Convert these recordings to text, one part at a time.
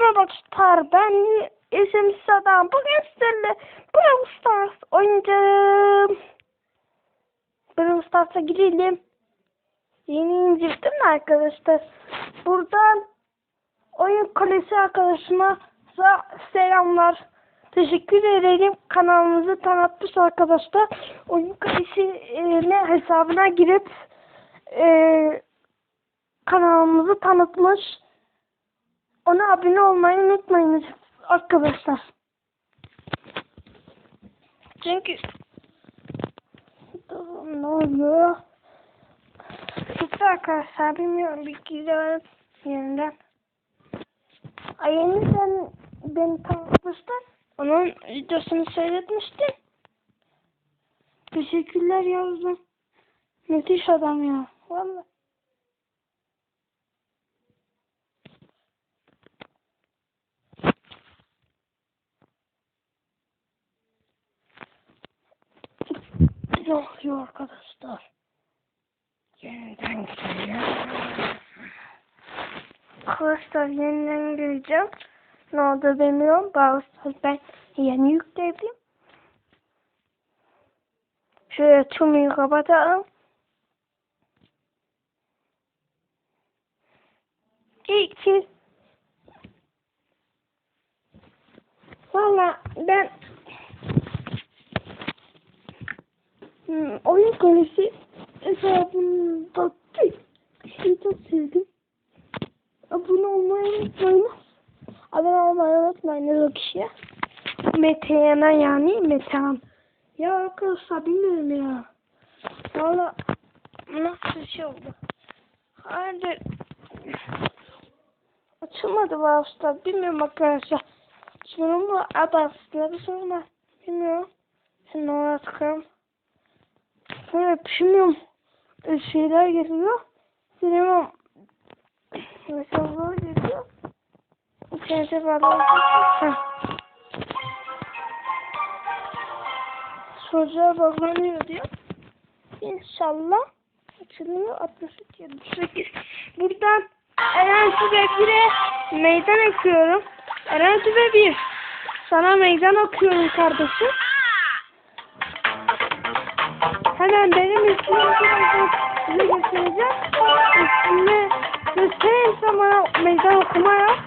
merhaba Star. Ben isim Sadam. Bugün sizlerle Brawl Stars oynayacağım. Brawl Stars'a girelim. Yeni indirdim arkadaşlar? Buradan oyun kalesi arkadaşıma selamlar. Teşekkür ederim. Kanalımızı tanıtmış arkadaşlar. Oyun kalesine hesabına girip eee kanalımızı tanıtmış. Ona abone olmayı unutmayınız arkadaşlar. Çünkü ne oluyor? Gitti arkadaşlar bilmiyorum bir gidelim yeniden. Ay yeniden beni tanıtmıştın. Onun videosunu seyretmiştim. Teşekkürler yavrum. Müthiş adam ya. Vallahi. Ne oluyor arkadaşlar? Yeniden gireceğim. Arkadaşlar yeniden gireceğim. Ne oldu bilmiyorum. Bazı ben yeni yükledim. Şöyle tümünü kapatalım. İki. Valla ben Hmm, oyun konusu hesabında bir şey çok sevdim. Abone olmayı unutmayın. Abone olmayı unutmayın o kişiye. Metehan'a yani Metehan. Ya arkadaşlar bilmiyorum ya. Valla nasıl şey oldu. Hayır. Açılmadı Brawl Bilmiyorum arkadaşlar. Bu adı aslında bir sorun var. Bilmiyorum. Şimdi ona tıkıyorum. Sonra bilmiyorum. Şeyler geliyor. Bilmiyorum. Mesajlar geliyor. İçeride bağlanıyor. Sorular bağlanıyor diyor. İnşallah açılıyor 63 78. Buradan Eren Sübe 1'e meydan okuyorum. Eren Sübe 1. Sana meydan okuyorum kardeşim. Hemen benim ismimi size göstereceğim. İsmini gösterirse bana meydan okuma yap.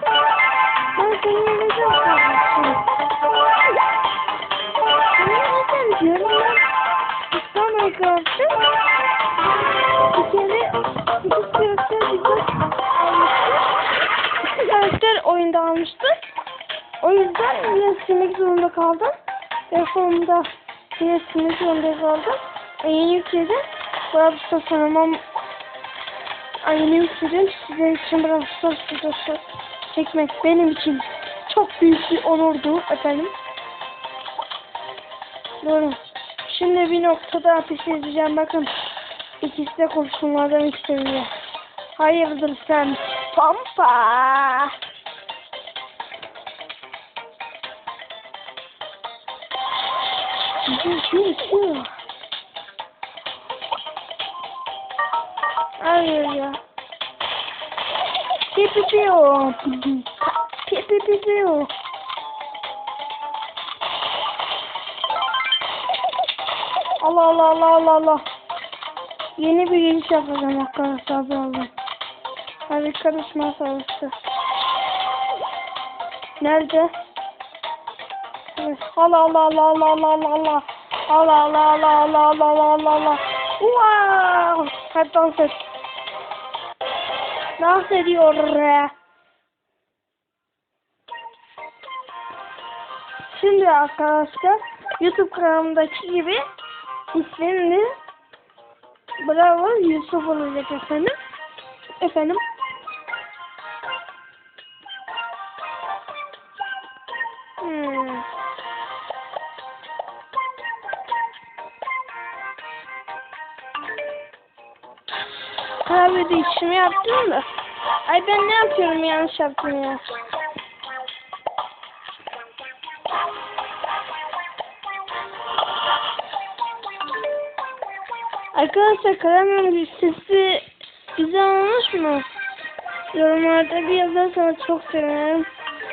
Ben seni yeneceğim kardeşim. Seni yeneceğim diyorum ben. İstanbul'a karşı bir kere iki karakter bizi almıştı. Karakter oyunda almıştı. O yüzden yine silmek zorunda kaldım. Ve sonunda yine silmek zorunda kaldım. Yeni yükledim. Browser'da tanımam yeni yükledim. Size için Browser videosu çekmek benim için çok büyük bir onurdu efendim. Doğru. Şimdi bir noktada ateş edeceğim. Bakın. İkisi de kurşunlardan istemiyor. Hayırdır sen? Pampa. Yuh, Hayır ya. Pipi piyo. Pipi piyo. Allah Allah Allah Allah Allah. Yeni bir giriş yapacağım arkadaşlar birazdan. Hadi karışma sarısı. Nerede? Allah Allah Allah Allah Allah Allah. Allah Allah Allah Allah Allah Allah Allah Allah. Wow! Hadi dans et. Dans ediyor. Şimdi arkadaşlar YouTube kanalımdaki gibi ismini Bravo Yusuf olacak efendim. Efendim. Yaptım da. Ay ben ne yapıyorum yanlış yaptım ya. Arkadaşlar karamel listesi güzel olmuş mu? Yorumlarda bir yazarsanız çok sevinirim.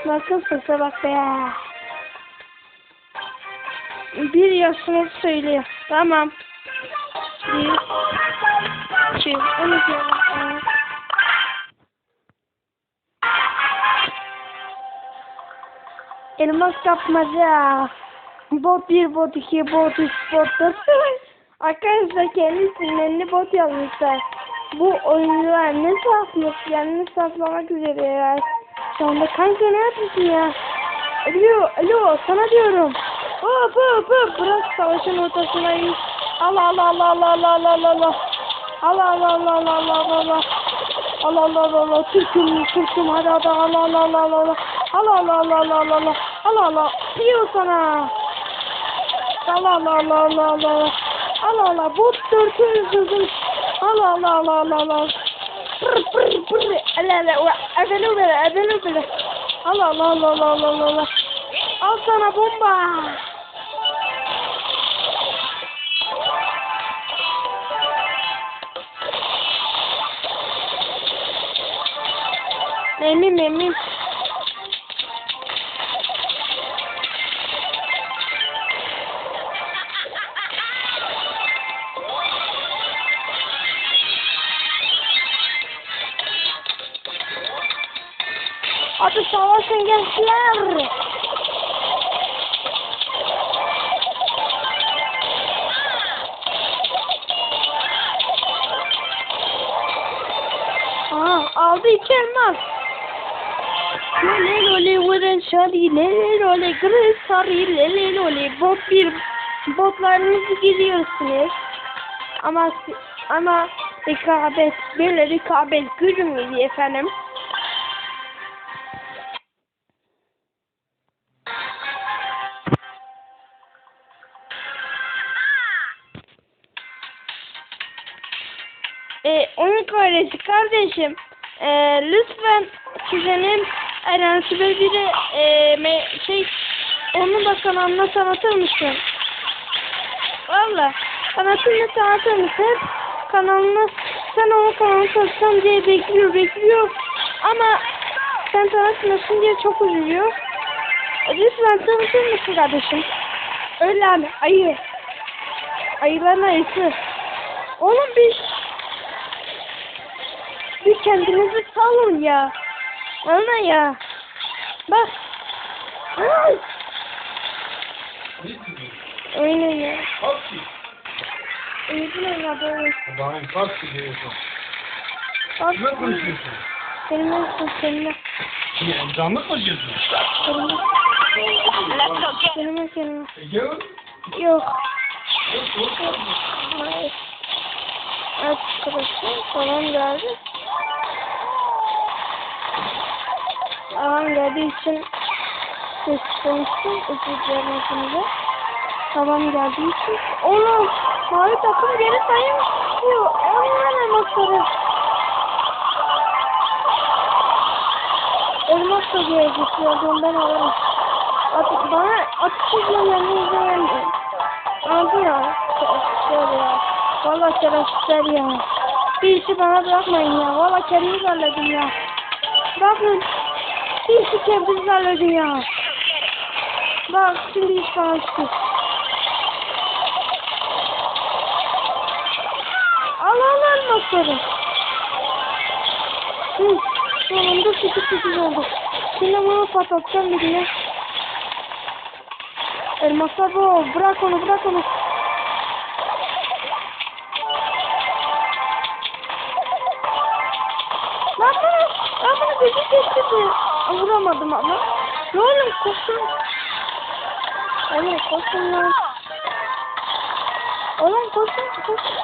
Nasılsın bak be. Bir yaşını söylüyor. Tamam. Bir, iki, on iki. on. Elmas kapmaca. Bot 1, bot 2, bot 3, bot 4. Arkadaşlar kendi isimlerini bot yazmışlar. Bu oyuncular ne saflık yani ne saflamak üzereler. Şu anda kanka ne yapıyorsun ya? Alo, alo sana diyorum. Hop hop hop bırak savaşın ortasındayız. Allah Allah Allah Allah Allah Allah Allah Allah. Allah Allah Allah Allah Allah Allah Allah. Allah Allah Allah Allah Türk'üm Türk'üm hadi hadi Allah Allah Allah Allah Allah. Allah Allah Allah Allah Allah Allah. Allah diyor sana. Allah Allah Allah Allah Allah Allah. Allah bot dörtümüz düzgün. Allah Allah Allah Allah Allah. Pır pır pır. Allah Allah. Ebele ebele ebele ebele. Allah Allah Allah Allah Allah Allah. Al sana bomba. Memim memim. Gençler. Aa, aldı iki elmas. Lele lole vurun şari, lele lole gırı sarı, lele lole bot bir botlarınızı gidiyorsunuz. Ama ama rekabet, böyle rekabet görünmüyor efendim. Kardeşi kardeşim e, lütfen kuzenim Eren Sibel biri e, me, şey onun da kanalına tanıtır mısın? Valla tanıtır mısın? Hep kanalına sen onun kanalını tanıtsan diye bekliyor bekliyor ama sen tanıtmıyorsun diye çok üzülüyor. E, lütfen tanıtır mısın kardeşim? Öyle abi ayı. Ayıların ayısı. Onun bir bir kendinizi salın ya. Ana ya. Bak. Ay. Aynen ya. Taksi. Uyudun evladı. Allah'ım taksi diyorsun. Bak. Kime konuşuyorsun? Seninle seninle. Niye emcanlık mı diyorsun? Seninle. Seninle seninle. Ege mi? Yok. Yok. Hayır. Arkadaşlar tamam geldi. Tamam geldiği için istemiştim. Özür dilerim hepinize. Tamam geldiği için. Oğlum mavi takım geri sayım istiyor. Onlar elmasları. Elmas da geri getiriyordum ben alırım. At, bana atış izlememi izlemeyin. Aldı ya. Şerefsizler ya. Valla şerefsizler ya. Bir işi bana bırakmayın ya. Valla kendiniz halledin ya. Bakın. Bir kendiniz halledin ya. Bak şimdi iş bana çıktı. Al al elmasları. Hı. Sonunda sıkı sıkı oldu. Şimdi bunu patlatacağım birine. Elmaslar bu. Bırak onu bırak onu. Lan bunu, ben bunu gözü kestirdi. Vuramadım ama. Ne oğlum koşun. Oğlum koşun lan. Oğlum koşun koşun.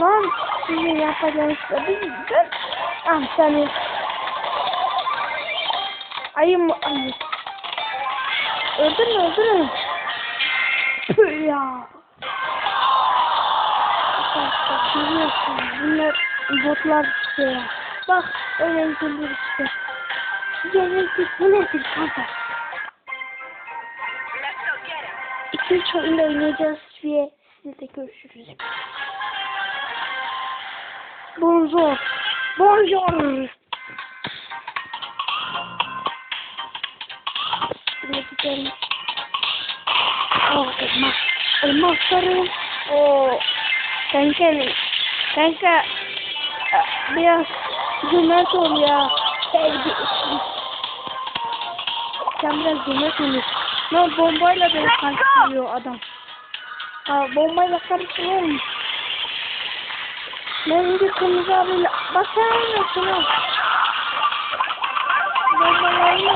Lan sizin yapacağınız da bir dur. Ah seni. Ayım ayım. Öldürün öldürün. Tüh ya. Bak bak görüyorsun. Bunlar botlar işte ya. Bak öyle üzülür işte. Gerekli bu nedir kanka? 2-3 oyun oynayacağız diye sizle görüşürüz. Bonjour. Bonjour. Ne gidelim. Oh, elmas. Elmasları. Oo. Kanka, kanka biraz cömert ol ya. Sevgi için. Sen biraz cömert ol. Lan bombayla beni karşılıyor adam. Ha, bombayla karşılıyor mu? Ben bir kırmızı abiyle bakar mısın? Bombalarla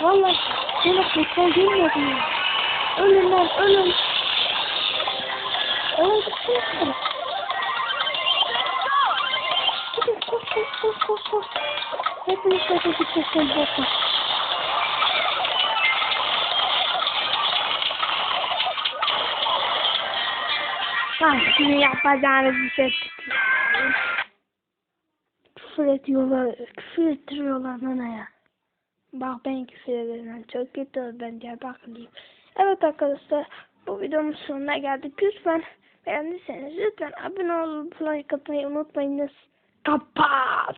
Valla böyle kontrol girmedi ya. Ölün lan ölün. Ölün gitsin. Gidin koş koş koş koş koş. Hepiniz kaça gideceksiniz boşver. Lan şimdi yapacağınız bir şey Küfür ediyorlar, küfür ettiriyorlar bana ya. Bak ben küfür ederim. Çok kötü oldu bence bakayım. Evet arkadaşlar bu videonun sonuna geldik. Lütfen beğendiyseniz lütfen abone olup like atmayı unutmayınız. Kapat.